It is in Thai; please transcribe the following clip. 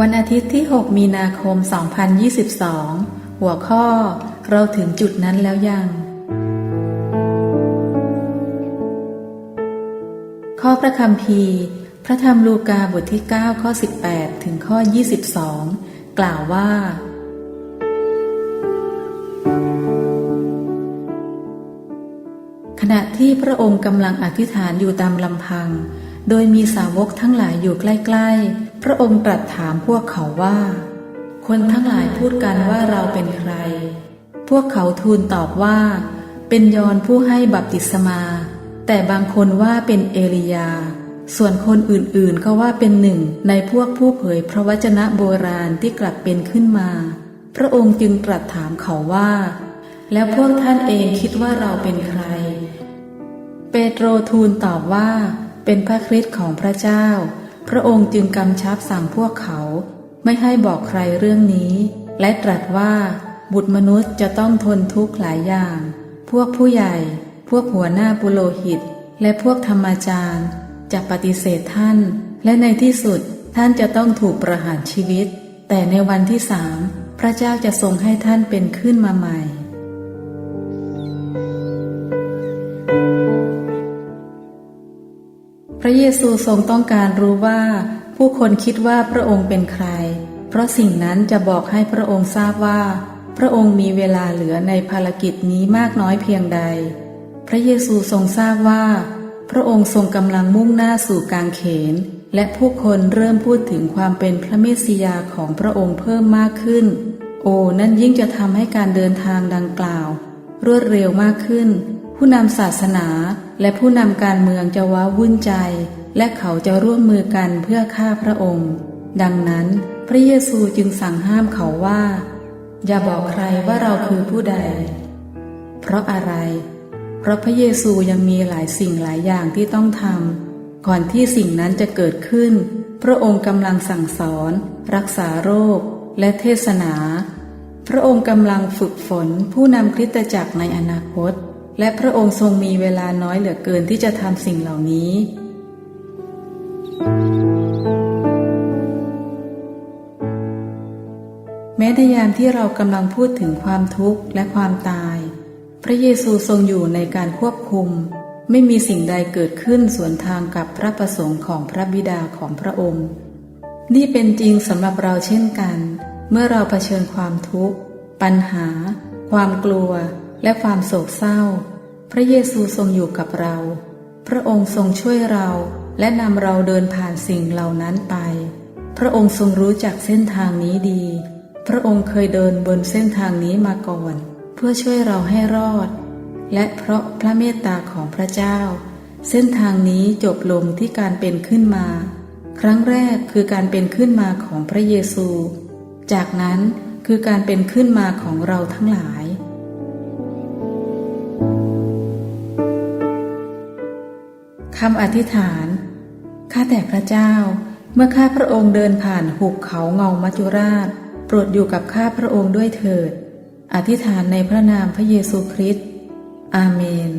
วันอาทิตย์ที่ 6 มีนาคม 2022 หัวข้อ เราถึงจุดนั้นแล้วยัง ข้อพระคำพีร์พระธรรมลูกาบทที่ 9 ข้อ 18 ถึงข้อ 22 กล่าวว่า ขณะที่พระองค์กำลังอธิษฐานอยู่ตามลำพัง โดยมีสาวกทั้งหลายอยู่ใกล้ ๆ พระองค์ตรัสถามพวกเขาว่า คนทั้งหลายพูดกันว่าเราเป็นใคร พวกเขาทูลตอบว่า เป็นยอนผู้ให้บัพติศมา แต่บางคนว่าเป็นเอลียา ส่วนคนอื่นๆก็ว่าเป็นหนึ่งในพวกผู้เผยพระวจนะโบราณที่กลับเป็นขึ้นมา พระองค์จึงตรัสถามเขาว่า แล้วพวกท่านเองคิดว่าเราเป็นใคร เปโตรทูลตอบว่า เป็นพระคริสต์ของพระเจ้า พระองค์จึงกำชับสั่งพวกเขาไม่ให้บอกใครเรื่องนี้ และตรัสว่า บุตรมนุษย์จะต้องทนทุกข์หลายอย่าง พวกผู้ใหญ่ พวกหัวหน้าปุโรหิต และพวกธรรมาจารย์จะปฏิเสธท่าน และในที่สุดท่านจะต้องถูกประหารชีวิต แต่ในวันที่สามพระเจ้าจะทรงให้ท่านเป็นขึ้นมาใหม่ ระเยซูทรงต้องการรู้ว่า ผู้คนคิดว่าพระองค์เป็นใคร เพราะสิ่งนั้นจะบอกให้พระองค์ทราบว่า พระองค์มีเวลาเหลือในภารกิจนี้มากน้อยเพียงใด พระเยซูทรงทราบว่า พระองค์ทรงกำลังมุ่งหน้าสู่กางเขน และผู้คนเริ่มพูดถึงความเป็นพระเมสสิยาของพระองค์เพิ่มมากขึ้น โอ้นั่นยิ่งจะทำให้การเดินทางดังกล่าว รวดเร็วมากขึ้น ผู้นำศาสนาและผู้นำการเมืองจะว้าวุ่นใจ และเขาจะร่วมมือกันเพื่อฆ่าพระองค์ ดังนั้นพระเยซูจึงสั่งห้ามเขาว่า อย่าบอกใครว่าเราคือผู้ใด เพราะอะไร เพราะพระเยซูยังมีหลายสิ่งหลายอย่างที่ต้องทำก่อนที่สิ่งนั้นจะเกิดขึ้น พระองค์กำลังสั่งสอน รักษาโรค และเทศนา พระองค์กำลังฝึกฝนผู้นำคริสตจักรในอนาคต และพระองค์ทรงมีเวลาน้อยเหลือเกินที่จะทำสิ่งเหล่านี้ แม้ในยามที่เรากำลังพูดถึงความทุกข์และความตาย พระเยซูทรงอยู่ในการควบคุม ไม่มีสิ่งใดเกิดขึ้นสวนทางกับพระประสงค์ของพระบิดาของพระองค์ นี่เป็นจริงสำหรับเราเช่นกัน เมื่อเราเผชิญความทุกข์ ปัญหา ความกลัว และความโศกเศร้า พระเยซูทรงอยู่กับเรา พระองค์ทรงช่วยเราและนำเราเดินผ่านสิ่งเหล่านั้นไป พระองค์ทรงรู้จักเส้นทางนี้ดี พระองค์เคยเดินบนเส้นทางนี้มาก่อน เพื่อช่วยเราให้รอด และเพราะพระเมตตาของพระเจ้า เส้นทางนี้จบลงที่การเป็นขึ้นมา ครั้งแรกคือการเป็นขึ้นมาของพระเยซู จากนั้นคือการเป็นขึ้นมาของเราทั้งหลาย คำอธิษฐาน ข้าแต่พระเจ้า เมื่อข้าพระองค์เดินผ่านหุบเขาเงามัจจุราช โปรดอยู่กับข้าพระองค์ด้วยเถิด อธิษฐานในพระนามพระเยซูคริสต์อาเมน